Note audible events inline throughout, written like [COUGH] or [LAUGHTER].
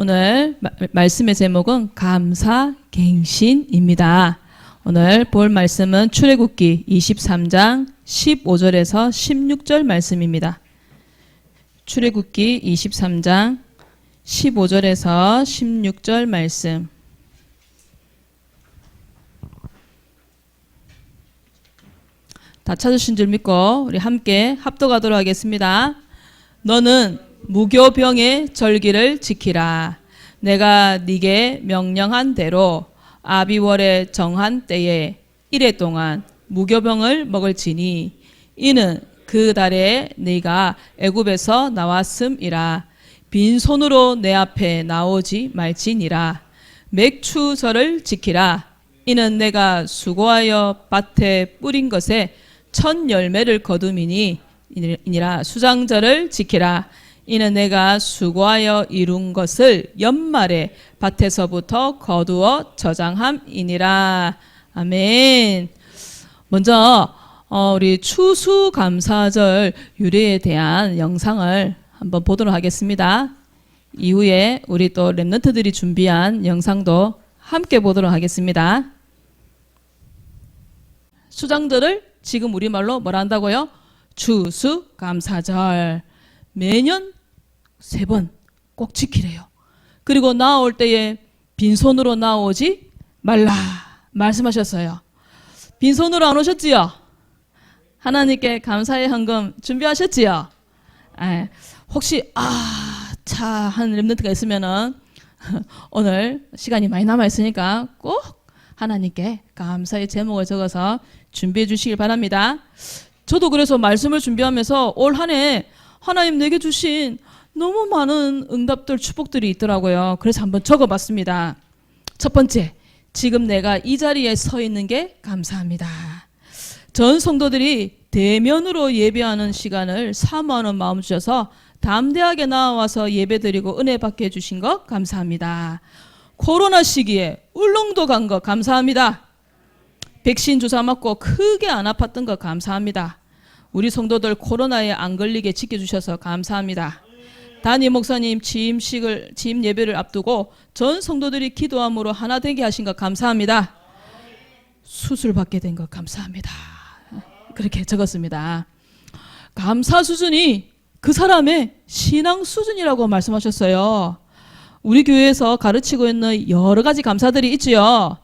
오늘 마- 말씀의 제목은 감사 갱신입니다. 오늘 볼 말씀은 출애굽기 23장 15절에서 16절 말씀입니다. 출애굽기 23장 15절에서 16절 말씀. 다 찾으신 줄 믿고 우리 함께 합독하도록 하겠습니다. 너는 무교병의 절기를 지키라. 내가 네게 명령한 대로 아비월에 정한 때에 이래 동안 무교병을 먹을지니 이는 그 달에 네가 애굽에서 나왔음이라. 빈손으로 내 앞에 나오지 말지니라. 맥추절을 지키라. 이는 내가 수고하여 밭에 뿌린 것에 첫 열매를 거둠이니 이니라. 수장절을 지키라 이는 내가 수고하여 이룬 것을 연말에 밭에서부터 거두어 저장함이니라 아멘. 먼저 어, 우리 추수감사절 유래에 대한 영상을 한번 보도록 하겠습니다. 이후에 우리 또 랩런트들이 준비한 영상도 함께 보도록 하겠습니다. 수장들을 지금 우리말로 뭐라 한다고요? 추수감사절. 매년 세 번 꼭 지키래요. 그리고 나올 때에 빈손으로 나오지 말라 말씀하셨어요. 빈손으로 안 오셨지요? 하나님께 감사의 헌금 준비하셨지요? 에, 혹시 아차한 랩런트가 있으면은 [LAUGHS] 오늘 시간이 많이 남아 있으니까 꼭 하나님께 감사의 제목을 적어서 준비해 주시길 바랍니다. 저도 그래서 말씀을 준비하면서 올 한해 하나님 내게 주신 너무 많은 응답들 축복들이 있더라고요. 그래서 한번 적어봤습니다. 첫 번째, 지금 내가 이 자리에 서 있는 게 감사합니다. 전 성도들이 대면으로 예배하는 시간을 사모하는 마음 주셔서 담대하게 나와서 예배드리고 은혜 받게 해주신 것 감사합니다. 코로나 시기에 울릉도 간거 감사합니다. 백신 주사 맞고 크게 안 아팠던 거 감사합니다. 우리 성도들 코로나에 안 걸리게 지켜주셔서 감사합니다. 담임 목사님 취임식을 취임 예배를 앞두고 전 성도들이 기도함으로 하나 되게 하신 것 감사합니다. 수술 받게 된 것 감사합니다. 그렇게 적었습니다. 감사 수준이 그 사람의 신앙 수준이라고 말씀하셨어요. 우리 교회에서 가르치고 있는 여러 가지 감사들이 있지요.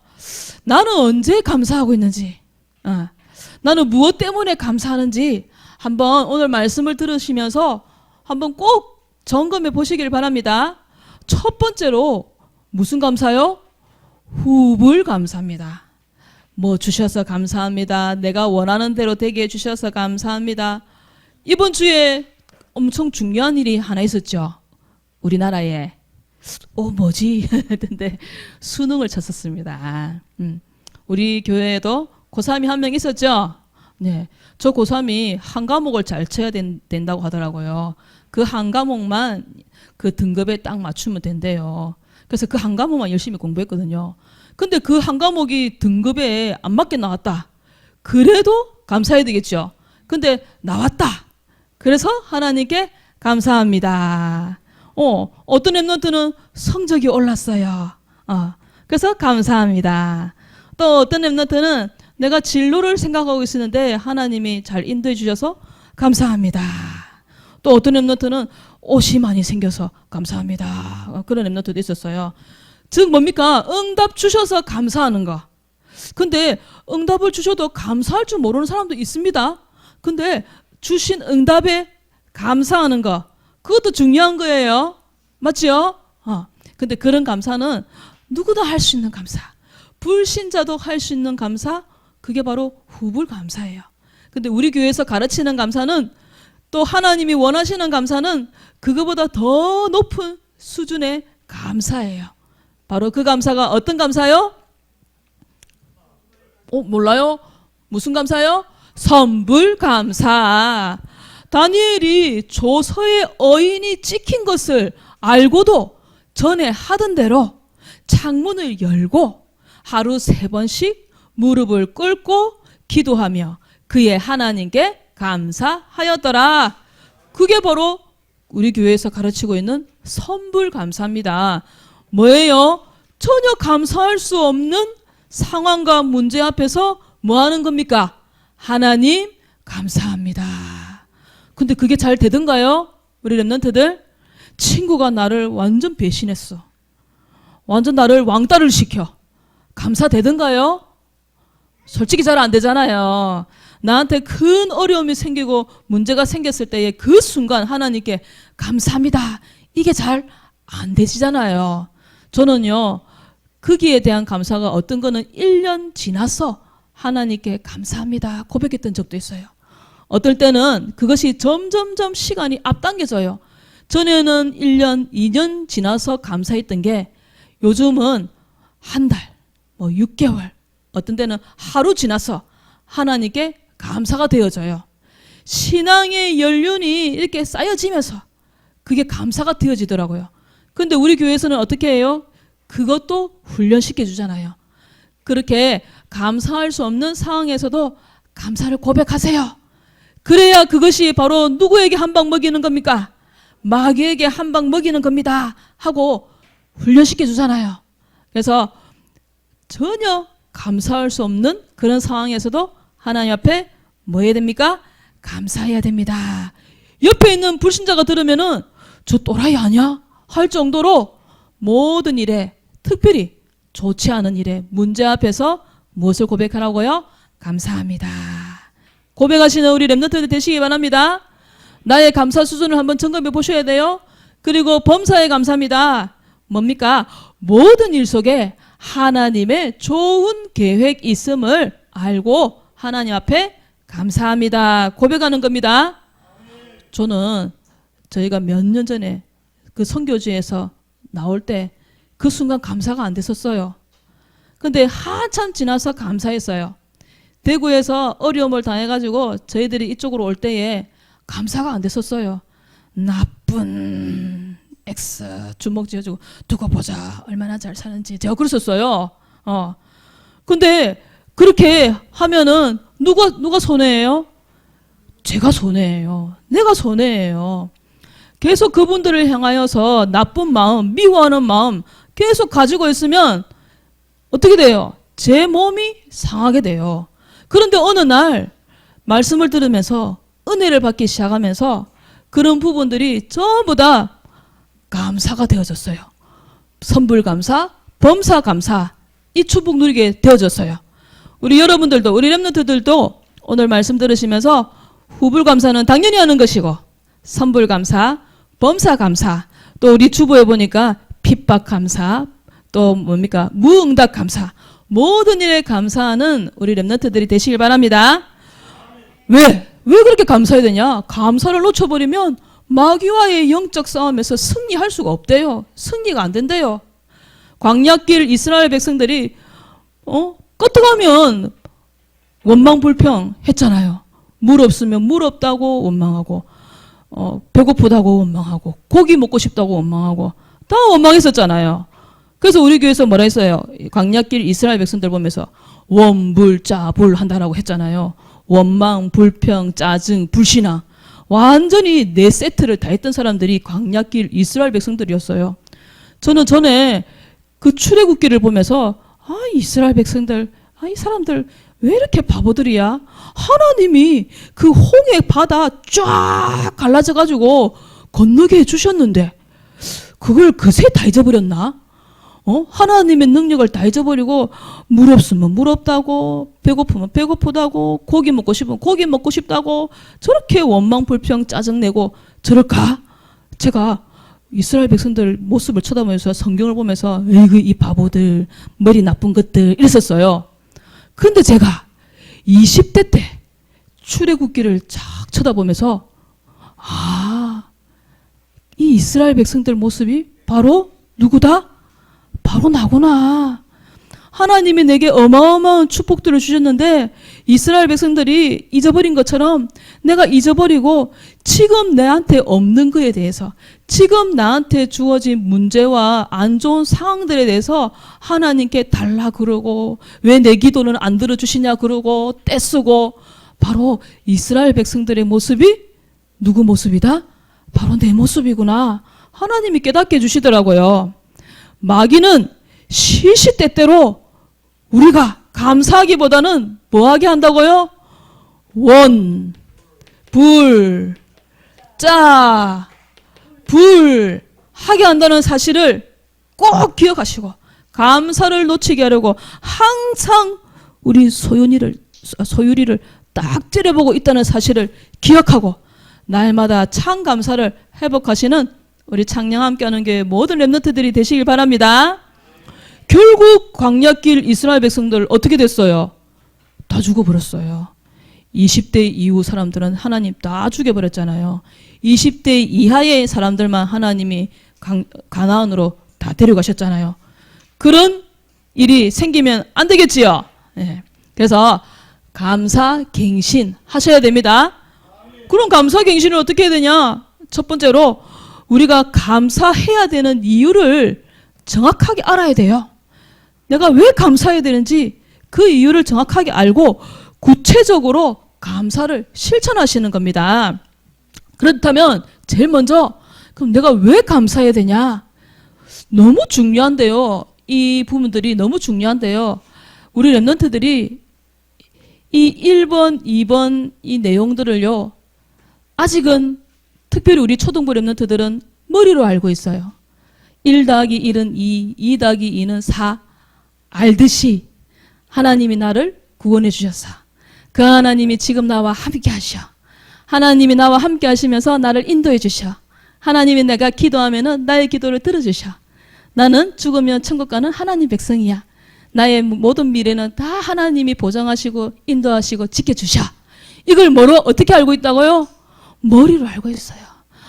나는 언제 감사하고 있는지, 어, 나는 무엇 때문에 감사하는지 한번 오늘 말씀을 들으시면서 한번 꼭 점검해 보시길 바랍니다. 첫 번째로 무슨 감사요? 후불 감사입니다. 뭐 주셔서 감사합니다. 내가 원하는 대로 되게 해주셔서 감사합니다. 이번 주에 엄청 중요한 일이 하나 있었죠. 우리나라에. 어, 뭐지? [LAUGHS] 했는데 수능을 쳤었습니다. 음. 우리 교회에도 고3이 한 명 있었죠? 네. 저 고3이 한 과목을 잘 쳐야 된, 된다고 하더라고요. 그 한 과목만 그 등급에 딱 맞추면 된대요. 그래서 그 한 과목만 열심히 공부했거든요. 근데 그 한 과목이 등급에 안 맞게 나왔다. 그래도 감사해야 되겠죠. 근데 나왔다. 그래서 하나님께 감사합니다. 어, 어떤 랩런트는 성적이 올랐어요. 어, 그래서 감사합니다. 또 어떤 랩런트는 내가 진로를 생각하고 있었는데 하나님이 잘 인도해 주셔서 감사합니다. 또 어떤 랩런트는 옷이 많이 생겨서 감사합니다. 어, 그런 랩런트도 있었어요. 즉 뭡니까? 응답 주셔서 감사하는 거. 근데 응답을 주셔도 감사할 줄 모르는 사람도 있습니다. 근데 주신 응답에 감사하는 거. 그것도 중요한 거예요. 맞지요? 어. 근데 그런 감사는 누구나 할 수 있는 감사. 불신자도 할 수 있는 감사. 그게 바로 후불 감사예요. 근데 우리 교회에서 가르치는 감사는 또 하나님이 원하시는 감사는 그거보다 더 높은 수준의 감사예요. 바로 그 감사가 어떤 감사요? 어, 몰라요? 무슨 감사요? 선불 감사. 다니엘이 조서의 어인이 찍힌 것을 알고도 전에 하던 대로 창문을 열고 하루 세 번씩 무릎을 꿇고 기도하며 그의 하나님께 감사하였더라. 그게 바로 우리 교회에서 가르치고 있는 선불 감사입니다. 뭐예요? 전혀 감사할 수 없는 상황과 문제 앞에서 뭐 하는 겁니까? 하나님 감사합니다. 근데 그게 잘 되던가요? 우리 랩런트들 친구가 나를 완전 배신했어. 완전 나를 왕따를 시켜. 감사되던가요? 솔직히 잘 안 되잖아요. 나한테 큰 어려움이 생기고 문제가 생겼을 때의 그 순간 하나님께 감사합니다. 이게 잘 안 되시잖아요. 저는요, 거기에 대한 감사가 어떤 거는 1년 지나서 하나님께 감사합니다. 고백했던 적도 있어요. 어떨 때는 그것이 점점점 시간이 앞당겨져요. 전에는 1년, 2년 지나서 감사했던 게 요즘은 한 달, 뭐 6개월, 어떤 때는 하루 지나서 하나님께 감사가 되어져요. 신앙의 연륜이 이렇게 쌓여지면서 그게 감사가 되어지더라고요. 근데 우리 교회에서는 어떻게 해요? 그것도 훈련시켜 주잖아요. 그렇게 감사할 수 없는 상황에서도 감사를 고백하세요. 그래야 그것이 바로 누구에게 한 방 먹이는 겁니까? 마귀에게 한 방 먹이는 겁니다. 하고 훈련시켜 주잖아요. 그래서 전혀 감사할 수 없는 그런 상황에서도 하나님 앞에 뭐 해야 됩니까? 감사해야 됩니다. 옆에 있는 불신자가 들으면은 저 또라이 아니야? 할 정도로 모든 일에 특별히 좋지 않은 일에 문제 앞에서 무엇을 고백하라고요? 감사합니다. 고백하시는 우리 랩너트들 되시기 바랍니다. 나의 감사 수준을 한번 점검해 보셔야 돼요. 그리고 범사에 감사합니다. 뭡니까? 모든 일 속에 하나님의 좋은 계획 있음을 알고 하나님 앞에 감사합니다. 고백하는 겁니다. 저는 저희가 몇 년 전에 그 선교지에서 나올 때 그 순간 감사가 안 됐었어요. 근데 한참 지나서 감사했어요. 대구에서 어려움을 당해가지고 저희들이 이쪽으로 올 때에 감사가 안 됐었어요. 나쁜 X 주먹 쥐어주고 두고 보자 얼마나 잘 사는지 제가 그랬었어요. 어. 근데 그렇게 하면은 누가 누가 손해예요? 제가 손해예요. 내가 손해예요. 계속 그분들을 향하여서 나쁜 마음, 미워하는 마음 계속 가지고 있으면 어떻게 돼요? 제 몸이 상하게 돼요. 그런데 어느 날 말씀을 들으면서 은혜를 받기 시작하면서 그런 부분들이 전부 다 감사가 되어졌어요. 선불 감사, 범사 감사, 이 축복 누리게 되어졌어요. 우리 여러분들도, 우리 랩런트들도 오늘 말씀 들으시면서 후불 감사는 당연히 하는 것이고, 선불 감사, 범사 감사, 또 우리 주보에 보니까 핍박 감사, 또 뭡니까? 무응답 감사. 모든 일에 감사하는 우리 랩런트들이 되시길 바랍니다. 왜? 왜 그렇게 감사해야 되냐? 감사를 놓쳐버리면 마귀와의 영적 싸움에서 승리할 수가 없대요. 승리가 안 된대요. 광약길 이스라엘 백성들이 어 끄떡하면 원망 불평 했잖아요. 물 없으면 물 없다고 원망하고 어 배고프다고 원망하고 고기 먹고 싶다고 원망하고 다 원망했었잖아요. 그래서 우리 교회에서 뭐라 했어요? 광약길 이스라엘 백성들 보면서 원불자불 한다라고 했잖아요. 원망, 불평, 짜증, 불신앙. 완전히 네 세트를 다 했던 사람들이 광약길 이스라엘 백성들이었어요. 저는 전에 그 출애굽기를 보면서 아 이스라엘 백성들, 아 이 사람들 왜 이렇게 바보들이야? 하나님이 그 홍해 바다 쫙 갈라져 가지고 건너게 해주셨는데 그걸 그새 다 잊어버렸나? 어? 하나님의 능력을 다 잊어버리고 물 없으면 물 없다고 배고프면 배고프다고 고기 먹고 싶으면 고기 먹고 싶다고 저렇게 원망 불평 짜증내고 저럴까? 제가 이스라엘 백성들 모습을 쳐다보면서 성경을 보면서 에이그 이 바보들 머리 나쁜 것들 이랬었어요. 근데 제가 20대 때 출애굽기를 쫙 쳐다보면서 아, 이 이스라엘 백성들 모습이 바로 누구다? 바로 나구나. 하나님이 내게 어마어마한 축복들을 주셨는데 이스라엘 백성들이 잊어버린 것처럼 내가 잊어버리고 지금 내한테 없는 거에 대해서 지금 나한테 주어진 문제와 안 좋은 상황들에 대해서 하나님께 달라 그러고 왜 내 기도는 안 들어주시냐 그러고 떼쓰고 바로 이스라엘 백성들의 모습이 누구 모습이다? 바로 내 모습이구나. 하나님이 깨닫게 해주시더라고요. 마귀는 시시때때로 우리가 감사하기보다는 뭐하게 한다고요? 원, 불, 짜, 불 하게 한다는 사실을 꼭 기억하시고 감사를 놓치게 하려고 항상 우리 소윤이를 소유리를 딱 찌려보고 있다는 사실을 기억하고 날마다 참 감사를 회복하시는 우리 창녕 함께하는 교회 모든 랩너트들이 되시길 바랍니다. 결국 광야길 이스라엘 백성들 어떻게 됐어요? 다 죽어버렸어요. 20대 이후 사람들은 하나님 다 죽여버렸잖아요. 20대 이하의 사람들만 하나님이 강, 가나안으로 다 데려가셨잖아요. 그런 일이 생기면 안 되겠지요. 예. 그래서 감사 갱신 하셔야 됩니다. 그럼 감사 갱신을 어떻게 해야 되냐? 첫 번째로 우리가 감사해야 되는 이유를 정확하게 알아야 돼요. 내가 왜 감사해야 되는지 그 이유를 정확하게 알고 구체적으로 감사를 실천하시는 겁니다. 그렇다면 제일 먼저 그럼 내가 왜 감사해야 되냐? 너무 중요한데요. 이 부분들이 너무 중요한데요. 우리 랩런트들이 이 1번, 2번 이 내용들을요. 아직은 특별히 우리 초등부 랩런트들은 머리로 알고 있어요. 1 더하기 1은 2, 2 더하기 2는 4 알듯이 하나님이 나를 구원해 주셨어. 그 하나님이 지금 나와 함께 하셔. 하나님이 나와 함께 하시면서 나를 인도해 주셔. 하나님이 내가 기도하면은 나의 기도를 들어주셔. 나는 죽으면 천국 가는 하나님 백성이야. 나의 모든 미래는 다 하나님이 보장하시고 인도하시고 지켜주셔. 이걸 뭐로 어떻게 알고 있다고요? 머리로 알고 있어요.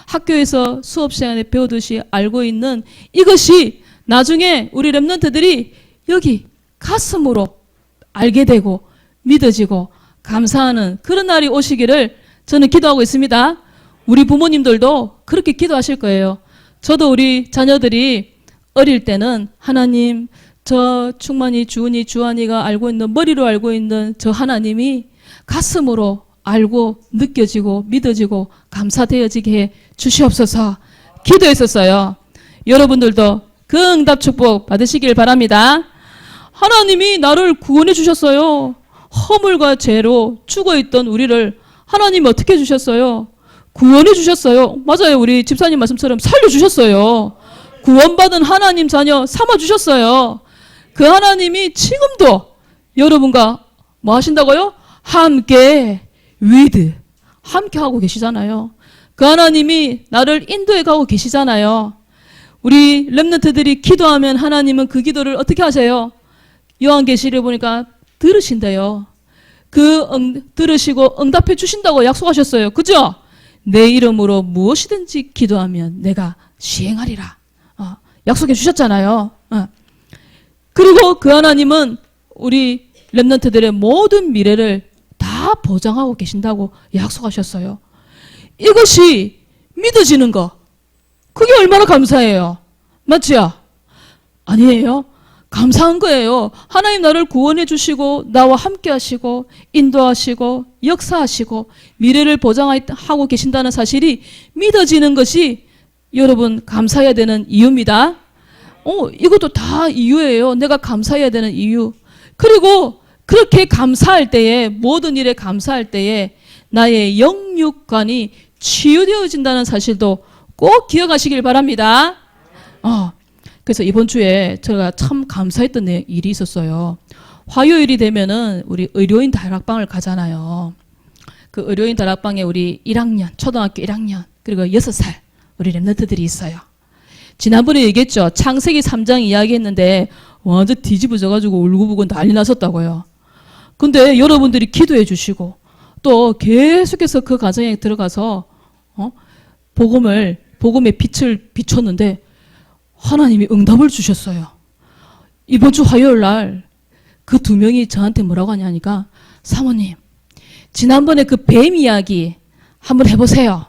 학교에서 수업 시간에 배우듯이 알고 있는 이것이 나중에 우리 랩런트들이 여기 가슴으로 알게 되고 믿어지고 감사하는 그런 날이 오시기를 저는 기도하고 있습니다. 우리 부모님들도 그렇게 기도하실 거예요. 저도 우리 자녀들이 어릴 때는 하나님 저 충만이 주은이 주한이가 알고 있는 머리로 알고 있는 저 하나님이 가슴으로 알고 느껴지고 믿어지고 감사되어지게 해 주시옵소서 기도했었어요. 여러분들도 그 응답 축복 받으시길 바랍니다. 하나님이 나를 구원해 주셨어요. 허물과 죄로 죽어 있던 우리를 하나님 어떻게 해 주셨어요? 구원해 주셨어요. 맞아요. 우리 집사님 말씀처럼 살려 주셨어요. 구원받은 하나님 자녀 삼아 주셨어요. 그 하나님이 지금도 여러분과 뭐 하신다고요? 함께 with 함께 하고 계시잖아요. 그 하나님이 나를 인도해 가고 계시잖아요. 우리 렘너트들이 기도하면 하나님은 그 기도를 어떻게 하세요? 요한계시를 보니까 들으신대요. 그 응, 들으시고 응답해 주신다고 약속하셨어요. 그죠? 내 이름으로 무엇이든지 기도하면 내가 시행하리라. 어, 약속해 주셨잖아요. 어. 그리고 그 하나님은 우리 렘넌트들의 모든 미래를 다 보장하고 계신다고 약속하셨어요. 이것이 믿어지는 거. 그게 얼마나 감사해요. 맞지요? 아니에요. 감사한 거예요. 하나님 나를 구원해 주시고 나와 함께 하시고 인도하시고 역사하시고 미래를 보장하고 계신다는 사실이 믿어지는 것이 여러분 감사해야 되는 이유입니다. 어, 이것도 다 이유예요. 내가 감사해야 되는 이유. 그리고 그렇게 감사할 때에 모든 일에 감사할 때에 나의 영육관이 치유되어진다는 사실도 꼭 기억하시길 바랍니다. 어, 그래서 이번 주에 제가 참 감사했던 일이 있었어요. 화요일이 되면은 우리 의료인 다락방을 가잖아요. 그 의료인 다락방에 우리 1학년, 초등학교 1학년, 그리고 6살 우리 랩런트들이 있어요. 지난번에 얘기했죠. 창세기 3장 이야기했는데 완전 뒤집어져가지고 울고불고 난리 났었다고요. 근데 여러분들이 기도해 주시고 또 계속해서 그 가정에 들어가서 어? 복음을 복음의 빛을 비췄는데 하나님이 응답을 주셨어요. 이번 주 화요일 날 그 두 명이 저한테 뭐라고 하냐니까 사모님 지난번에 그 뱀 이야기 한번 해보세요.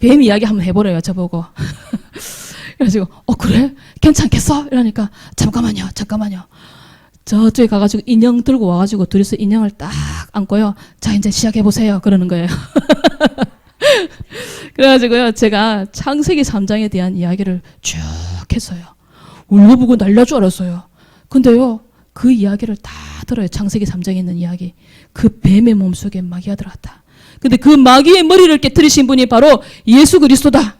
뱀 이야기 한번 해보래요 저보고. [LAUGHS] 그래가지고 어 그래 괜찮겠어 이러니까 잠깐만요 잠깐만요 저쪽에 가가지고 인형 들고 와가지고 둘이서 인형을 딱 안고요 자 이제 시작해 보세요 그러는 거예요 [LAUGHS] 그래가지고요, 제가 창세기 3장에 대한 이야기를 쭉 했어요. 울고불고 날릴 줄 알았어요. 근데요, 그 이야기를 다 들어요. 창세기 3장에 있는 이야기. 그 뱀의 몸속에 마귀가 들어갔다. 근데 그 마귀의 머리를 깨뜨리신 분이 바로 예수 그리스도다.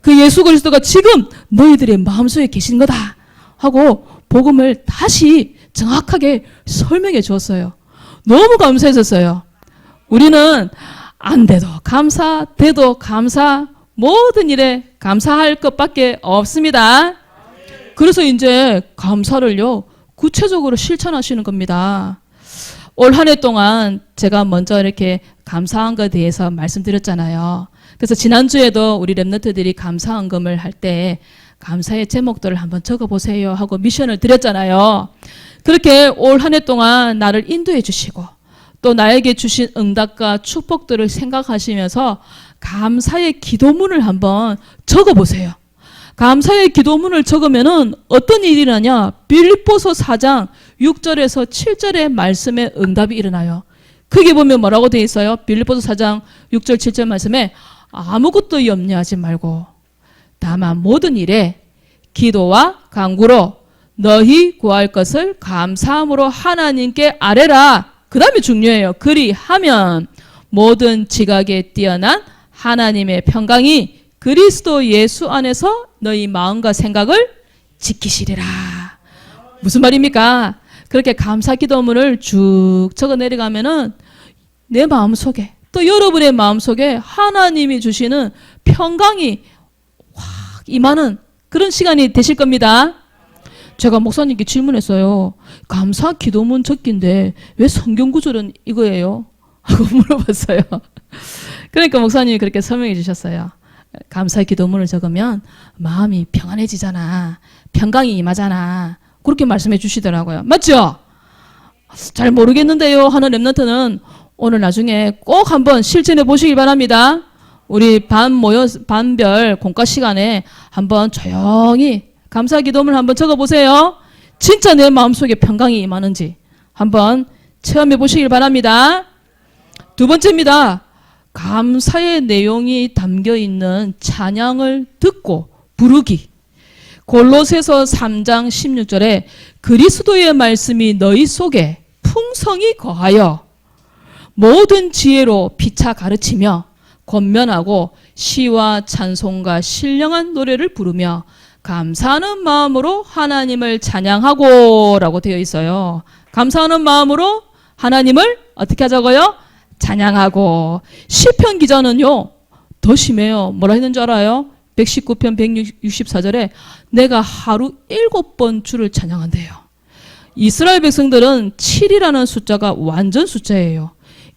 그 예수 그리스도가 지금 너희들의 마음속에 계신 거다. 하고 복음을 다시 정확하게 설명해 주었어요. 너무 감사했었어요. 우리는 안 돼도 감사, 돼도 감사, 모든 일에 감사할 것밖에 없습니다. 그래서 이제 감사를요, 구체적으로 실천하시는 겁니다. 올 한 해 동안 제가 먼저 이렇게 감사한 것에 대해서 말씀드렸잖아요. 그래서 지난주에도 우리 랩너트들이 감사한금을 할 때 감사의 제목들을 한번 적어보세요 하고 미션을 드렸잖아요. 그렇게 올 한 해 동안 나를 인도해 주시고 또 나에게 주신 응답과 축복들을 생각하시면서 감사의 기도문을 한번 적어 보세요. 감사의 기도문을 적으면은 어떤 일이 일어나냐? 빌립보서 4장 6절에서 7절의 말씀에 응답이 일어나요. 크게 보면 뭐라고 되어 있어요? 빌립보서 4장 6절 7절 말씀에 아무것도 염려하지 말고 다만 모든 일에 기도와 간구로 너희 구할 것을 감사함으로 하나님께 아뢰라. 그 다음에 중요해요. 그리하면 모든 지각에 뛰어난 하나님의 평강이 그리스도 예수 안에서 너희 마음과 생각을 지키시리라. 무슨 말입니까? 그렇게 감사 기도문을 쭉 적어 내려가면은 내 마음 속에 또 여러분의 마음 속에 하나님이 주시는 평강이 확 임하는 그런 시간이 되실 겁니다. 제가 목사님께 질문했어요. 감사 기도문 적기인데 왜 성경 구절은 이거예요? [LAUGHS] 하고 물어봤어요. [LAUGHS] 그러니까 목사님이 그렇게 설명해 주셨어요. 감사 기도문을 적으면 마음이 평안해지잖아. 평강이 임하잖아. 그렇게 말씀해 주시더라고요. 맞죠? 잘 모르겠는데요 하는 랩런트는 오늘 나중에 꼭 한번 실천해 보시길 바랍니다. 우리 반 모여 반별 공과 시간에 한번 조용히 감사 기도문을 한번 적어 보세요. 진짜 내 마음속에 평강이 임하는지 한번 체험해 보시길 바랍니다. 두 번째입니다. 감사의 내용이 담겨 있는 찬양을 듣고 부르기. 골로새서 3장 16절에 그리스도의 말씀이 너희 속에 풍성히 거하여 모든 지혜로 피차 가르치며 권면하고 시와 찬송과 신령한 노래를 부르며 감사하는 마음으로 하나님을 찬양하고 라고 되어 있어요. 감사하는 마음으로 하나님을 어떻게 하자고요? 찬양하고 시편 기자는요 더 심해요. 뭐라 했는 줄 알아요? 119편 164절에 내가 하루 일곱 번 주를 찬양한대요. 이스라엘 백성들은 7이라는 숫자가 완전 숫자예요.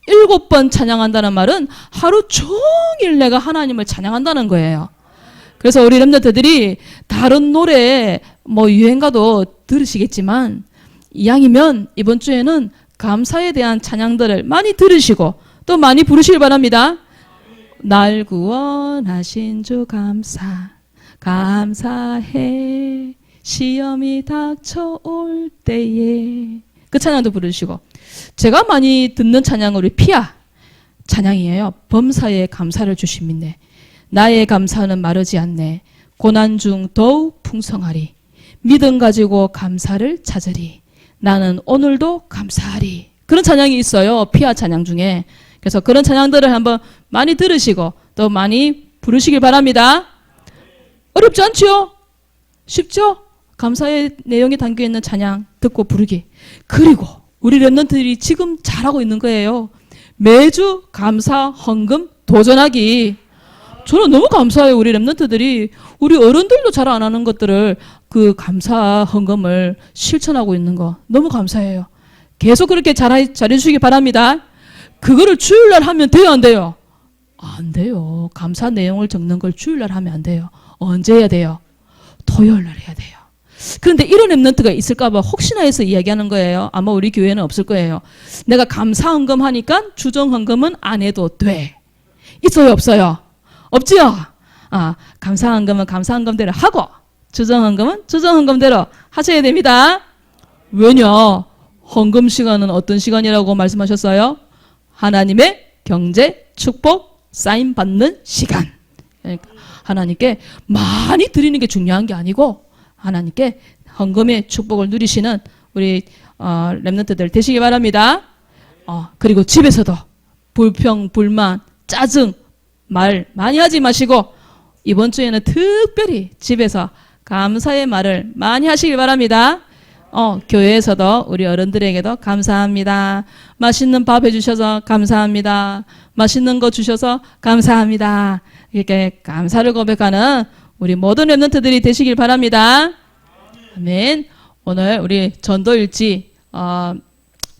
일곱 번 찬양한다는 말은 하루 종일 내가 하나님을 찬양한다는 거예요. 그래서 우리 렘너들이 다른 노래 뭐 유행가도 들으시겠지만 이왕이면 이번 주에는 감사에 대한 찬양들을 많이 들으시고 또 많이 부르시길 바랍니다. 날 구원하신 주 감사 감사해 시험이 닥쳐올 때에 그 찬양도 부르시고 제가 많이 듣는 찬양은 우리 피아 찬양이에요. 범사에 감사를 주심이네. 나의 감사는 마르지 않네. 고난 중 더욱 풍성하리. 믿음 가지고 감사를 찾으리. 나는 오늘도 감사하리. 그런 찬양이 있어요. 피아 찬양 중에. 그래서 그런 찬양들을 한번 많이 들으시고 또 많이 부르시길 바랍니다. 어렵지 않지요? 쉽죠? 감사의 내용이 담겨 있는 찬양 듣고 부르기. 그리고 우리 랩런트들이 지금 잘하고 있는 거예요. 매주 감사 헌금 도전하기. 저는 너무 감사해요. 우리 랩런트들이 우리 어른들도 잘 안 하는 것들을 그 감사 헌금을 실천하고 있는 거 너무 감사해요. 계속 그렇게 잘 잘해 주시기 바랍니다. 그거를 주일날 하면 돼요, 안 돼요? 안 돼요. 감사 내용을 적는 걸 주일날 하면 안 돼요. 언제 해야 돼요? 토요일 날 해야 돼요. 그런데 이런 랩런트가 있을까봐 혹시나 해서 이야기하는 거예요. 아마 우리 교회는 없을 거예요. 내가 감사 헌금 하니까 주정 헌금은 안 해도 돼. 있어요, 없어요? 없지요? 아, 감사 헌금은 감사 헌금대로 하고 주정 헌금은 주정 헌금대로 하셔야 됩니다. 왜냐? 헌금 시간은 어떤 시간이라고 말씀하셨어요? 하나님의 경제 축복 사인 받는 시간. 그러니까 하나님께 많이 드리는 게 중요한 게 아니고 하나님께 헌금의 축복을 누리시는 우리 어, 랩런트들 되시기 바랍니다. 어, 그리고 집에서도 불평, 불만, 짜증 말 많이 하지 마시고 이번 주에는 특별히 집에서 감사의 말을 많이 하시길 바랍니다. 어, 교회에서도 우리 어른들에게도 감사합니다. 맛있는 밥 해주셔서 감사합니다. 맛있는 거 주셔서 감사합니다. 이렇게 감사를 고백하는 우리 모든 랩런트들이 되시길 바랍니다. 아멘. 오늘 우리 전도일지 어,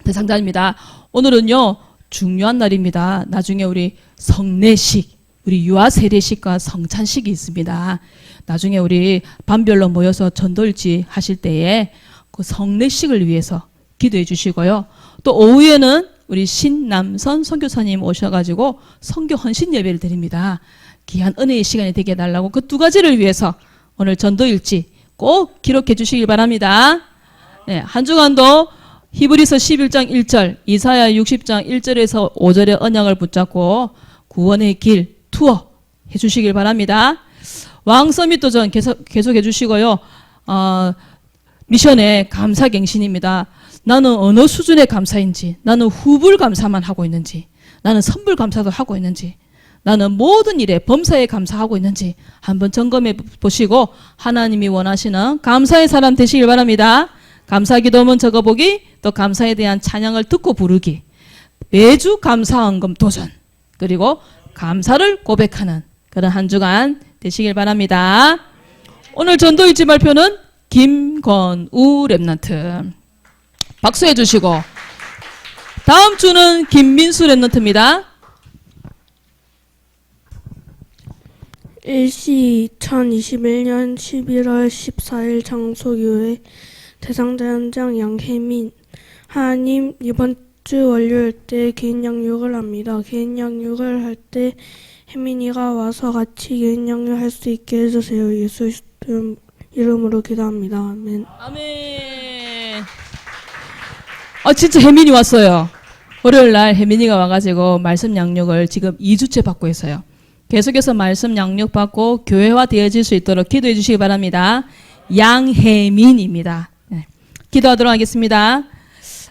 대상자입니다. 오늘은요 중요한 날입니다. 나중에 우리 성례식, 우리 유아 세례식과 성찬식이 있습니다. 나중에 우리 반별로 모여서 전도일지 하실 때에 그 성례식을 위해서 기도해 주시고요. 또 오후에는 우리 신남선 선교사님 오셔가지고 성교 헌신 예배를 드립니다. 귀한 은혜의 시간이 되게 해달라고 그 두 가지를 위해서 오늘 전도일지 꼭 기록해 주시길 바랍니다. 네, 한 주간도 히브리서 11장 1절, 이사야 60장 1절에서 5절의 언약을 붙잡고 구원의 길 투어 해 주시길 바랍니다. 왕 서밋 도전 계속, 계속 해 주시고요. 어, 미션의 감사 갱신입니다. 나는 어느 수준의 감사인지, 나는 후불 감사만 하고 있는지, 나는 선불 감사도 하고 있는지, 나는 모든 일에 범사에 감사하고 있는지 한번 점검해 보시고 하나님이 원하시는 감사의 사람 되시길 바랍니다. 감사 기도문 적어보기, 또 감사에 대한 찬양을 듣고 부르기, 매주 감사 헌금 도전, 그리고 감사를 고백하는 그런 한 주간 되시길 바랍니다. 오늘 전도일지 발표는 김건우 랩런트. 박수해 주시고 다음 주는 김민수 랩런트입니다. 일시 2021년 11월 14일 장소교회 대상자 현장 양혜민 하나님 이번 주 월요일 때 개인 양육을 합니다. 개인 양육을 할 때 혜민이가 와서 같이 개인 양육 할 수 있게 해주세요. 예수 이름- 이름으로 기도합니다. 아멘. 아멘. 아 진짜 혜민이 왔어요. 월요일 날 혜민이가 와가지고 말씀 양육을 지금 2주째 받고 있어요. 계속해서 말씀 양육 받고 교회화 되어질 수 있도록 기도해 주시기 바랍니다. 양혜민입니다. 네. 기도하도록 하겠습니다.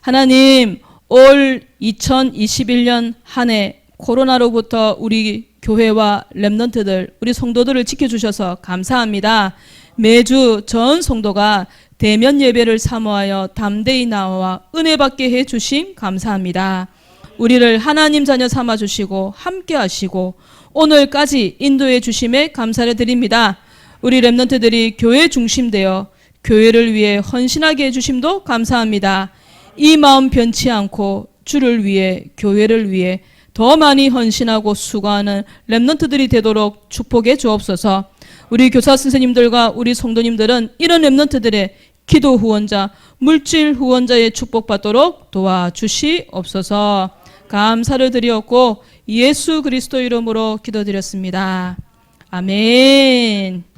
하나님, 올 2021년 한 해 코로나로부터 우리 교회와 랩런트들, 우리 성도들을 지켜주셔서 감사합니다. 매주 전 성도가 대면 예배를 사모하여 담대히 나와 은혜 받게 해 주심 감사합니다. 우리를 하나님 자녀 삼아 주시고 함께 하시고 오늘까지 인도해 주심에 감사를 드립니다. 우리 랩런트들이 교회 중심되어 교회를 위해 헌신하게 해 주심도 감사합니다. 이 마음 변치 않고 주를 위해 교회를 위해 더 많이 헌신하고 수고하는 랩런트들이 되도록 축복해 주옵소서. 우리 교사 선생님들과 우리 성도님들은 이런 랩런트들의 기도 후원자, 물질 후원자의 축복받도록 도와주시옵소서. 감사를 드리었고 예수 그리스도 이름으로 기도드렸습니다. 아멘.